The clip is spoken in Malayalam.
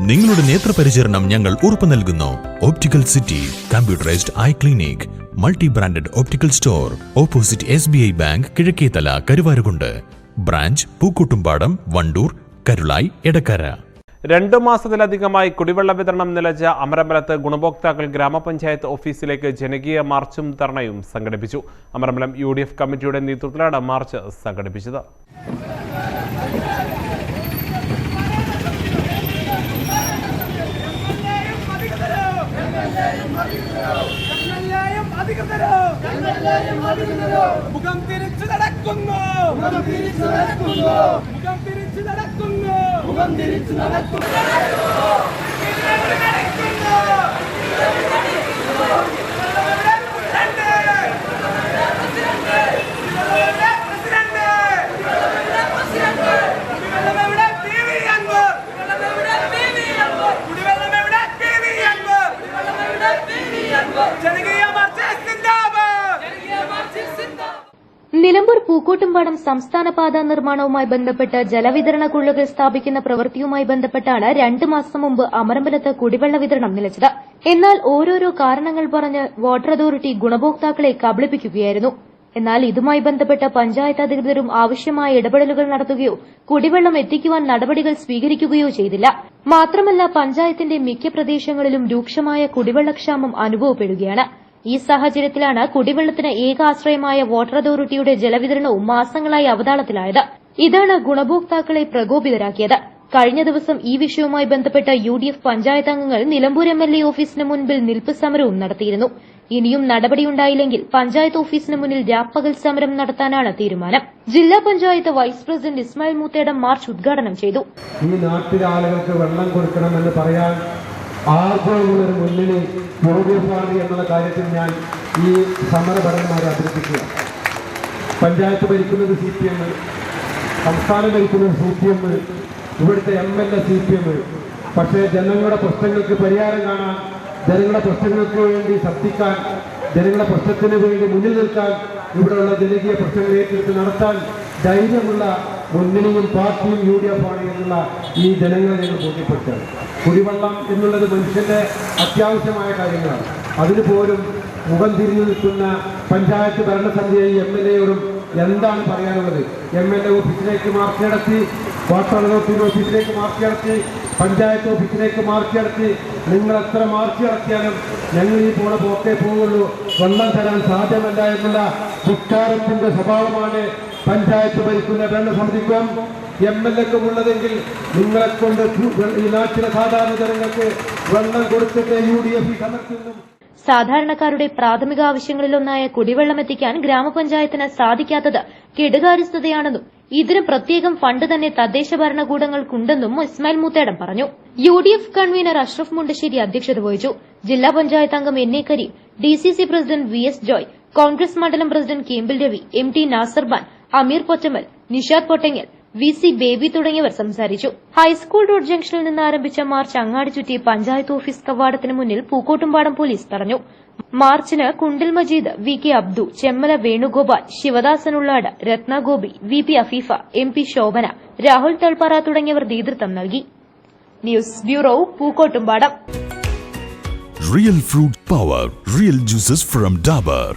നിങ്ങളുടെ നേത്രപരിചരണം ഞങ്ങൾ ഉറപ്പു നൽകുന്നു. Optical city computerised eye clinic multi branded optical store opposite S B I bank Kizhakkethala Karuvarakundu branch Pookkottumpadam Wandoor Karulai Edakkara രണ്ടു മാസത്തിലധികമായി കുടിവെള്ള വിതരണം നിലച്ച അമരമ്പലത്ത് ഗുണഭോക്താക്കൾ ഗ്രാമപഞ്ചായത്ത് ഓഫീസിലേക്ക് ജനകീയ മാർച്ചും ധർണയും സംഘടിപ്പിച്ചു. അമരമ്പലം യു കമ്മിറ്റിയുടെ നേതൃത്വത്തിലാണ് മാർച്ച് സംഘടിപ്പിച്ചത്. മുഖം തിരിച്ചു നടക്കുന്നു. മുഖം തിരിച്ചു നടക്കുന്നു. മുഖം തിരിച്ചു നടക്കുന്നു. മുഖം തിരിച്ചു നടക്കുന്നു. പൂക്കോട്ടുംപാടം സംസ്ഥാന പാത നിർമ്മാണവുമായി ബന്ധപ്പെട്ട് ജലവിതരണ കുള്ളുകൾ സ്ഥാപിക്കുന്ന പ്രവൃത്തിയുമായി ബന്ധപ്പെട്ടാണ് രണ്ട് മാസം മുമ്പ് അമരമ്പലത്ത് കുടിവെള്ള വിതരണം നിലച്ചത്. എന്നാൽ ഓരോരോ കാരണങ്ങൾ പറഞ്ഞ് വാട്ടർ അതോറിറ്റി ഗുണഭോക്താക്കളെ കബളിപ്പിക്കുകയായിരുന്നു. എന്നാൽ ഇതുമായി ബന്ധപ്പെട്ട് പഞ്ചായത്ത് അധികൃതരും ആവശ്യമായ ഇടപെടലുകൾ നടത്തുകയോ കുടിവെള്ളം എത്തിക്കുവാൻ നടപടികൾ സ്വീകരിക്കുകയോ ചെയ്തില്ല. മാത്രമല്ല പഞ്ചായത്തിന്റെ മിക്ക പ്രദേശങ്ങളിലും രൂക്ഷമായ കുടിവെള്ളക്ഷാമം അനുഭവപ്പെടുകയാണ്. ഈ സാഹചര്യത്തിലാണ് കുടിവെള്ളത്തിന് ഏക ആശ്രയമായ വാട്ടർ അതോറിറ്റിയുടെ ജലവിതരണവും മാസങ്ങളായി അവതാളത്തിലായത്. ഇതാണ് ഗുണഭോക്താക്കളെ പ്രകോപിതരാക്കിയത്. കഴിഞ്ഞ ദിവസം ഈ വിഷയവുമായി ബന്ധപ്പെട്ട യു ഡി എഫ് പഞ്ചായത്ത് അംഗങ്ങൾ നിലമ്പൂർ എം എൽ എ ഓഫീസിന് മുൻപിൽ നിൽപ്പ് സമരവും നടത്തിയിരുന്നു. ഇനിയും നടപടിയുണ്ടായില്ലെങ്കിൽ പഞ്ചായത്ത് ഓഫീസിന് മുന്നിൽ രാപ്പകൽ സമരം നടത്താനാണ് തീരുമാനം. ജില്ലാ panchayat vice president Ismail Moothedam march ഉദ്ഘാടനം ചെയ്തു. ഈ നാട്ടിലെ ആളുകൾക്ക് വെള്ളം കൊടുക്കണമെന്ന് പറയാൻ ആർജവമുള്ളൊരു മുന്നിൽ യു എന്നുള്ള കാര്യത്തിൽ ഞാൻ ഈ സമരഭടന്മാരെ അഭ്യർത്ഥിക്കുക. പഞ്ചായത്ത് ഭരിക്കുന്നത് സി പി എം സംസ്ഥാനം ഭരിക്കുന്നത് സി പി എം ഇവിടുത്തെ M L A C P M. പക്ഷേ ജനങ്ങളുടെ പ്രശ്നങ്ങൾക്ക് പരിഹാരം കാണാൻ ജനങ്ങളുടെ പ്രശ്നങ്ങൾക്ക് വേണ്ടി ശബ്ദിക്കാൻ ജനങ്ങളുടെ പ്രശ്നത്തിന് വേണ്ടി മുന്നിൽ നിൽക്കാൻ ഇവിടെയുള്ള ജനകീയ പ്രശ്നങ്ങൾ ഏറ്റെടുത്ത് നടത്താൻ ധൈര്യമുള്ള മുന്നണിയും പാർട്ടിയും യു ഡി എഫ് ആണ് എന്നുള്ള ഈ ജനങ്ങളെ ഞങ്ങൾ ബോധ്യപ്പെടുത്തുകയാണ് കുടിവെള്ളം എന്നുള്ളത് മനുഷ്യന്റെ അത്യാവശ്യമായ കാര്യങ്ങളാണ്. അതിന് പോലും മുഖം തിരിഞ്ഞു നിൽക്കുന്ന പഞ്ചായത്ത് ഭരണസമിതിയെ എം എൽ എയോടും എന്താണ് പറയാനുള്ളത്? എം എൽ എ ഓഫീസിലേക്ക് മാർച്ച് നടത്തി വാട്ടർ അതോറിറ്റി ഓഫീസിലേക്ക് മാർച്ച് നടത്തി പഞ്ചായത്ത് ഓഫീസിലേക്ക് മാർച്ച് നടത്തി നിങ്ങൾ എത്ര മാർച്ച് നടത്തിയാലും ഞങ്ങൾ ഈ പോണ പോക്കേ പോവുള്ളൂ. വെള്ളം തരാൻ സാധ്യമല്ല എന്നുള്ള സ്വഭാവമാണ് പഞ്ചായത്ത് ഭരിക്കുന്ന ഭരണസമിതിക്കും എം എൽ എക്കും ഉള്ളതെങ്കിൽ നിങ്ങളെ കൊണ്ട് ഈ നാട്ടിലെ സാധാരണ ജനങ്ങൾക്ക് വെള്ളം കൊടുത്തിട്ട് യു ഡി എഫ് സാധാരണക്കാരുടെ പ്രാഥമിക ആവശ്യങ്ങളിലൊന്നായ കുടിവെള്ളം എത്തിക്കാൻ ഗ്രാമപഞ്ചായത്തിന് സാധിക്കാത്തത് കെടുകാര്യസ്ഥതയാണെന്നും ഇതിന് പ്രത്യേകം ഫണ്ട് തന്നെ തദ്ദേശ ഭരണകൂടങ്ങൾക്കുണ്ടെന്നും ഇസ്മായിൽ മുത്തേടം പറഞ്ഞു. U D F convener Ashraf Mundassery അധ്യക്ഷത വഹിച്ചു. ജില്ലാ പഞ്ചായത്ത് അംഗം N A Kareem D C C president V S Joy Congress മണ്ഡലം president Kempil Ravi M T Nasarban Ameer Pottamal Nishad Pottangal V C Baby തുടങ്ങിയവർ സംസാരിച്ചു. ഹൈസ്കൂൾ റോഡ് ജംഗ്ഷനിൽ നിന്ന് ആരംഭിച്ച മാർച്ച് അങ്ങാടി ചുറ്റി പഞ്ചായത്ത് ഓഫീസ് കവാടത്തിന് മുന്നിൽ പൂക്കോട്ടുംപാടം പോലീസ് തടഞ്ഞു. മാർച്ചിന് Kundil Majeed V K Abdu Chemmala Venugopal Sivadasan Ullad Ratnagopi V P Afeefa M P Shobhana Rahul Thalpara തുടങ്ങിയവർ നേതൃത്വം നൽകി. News bureau Pookkottumpadam. Real fruit power real juices from Dabur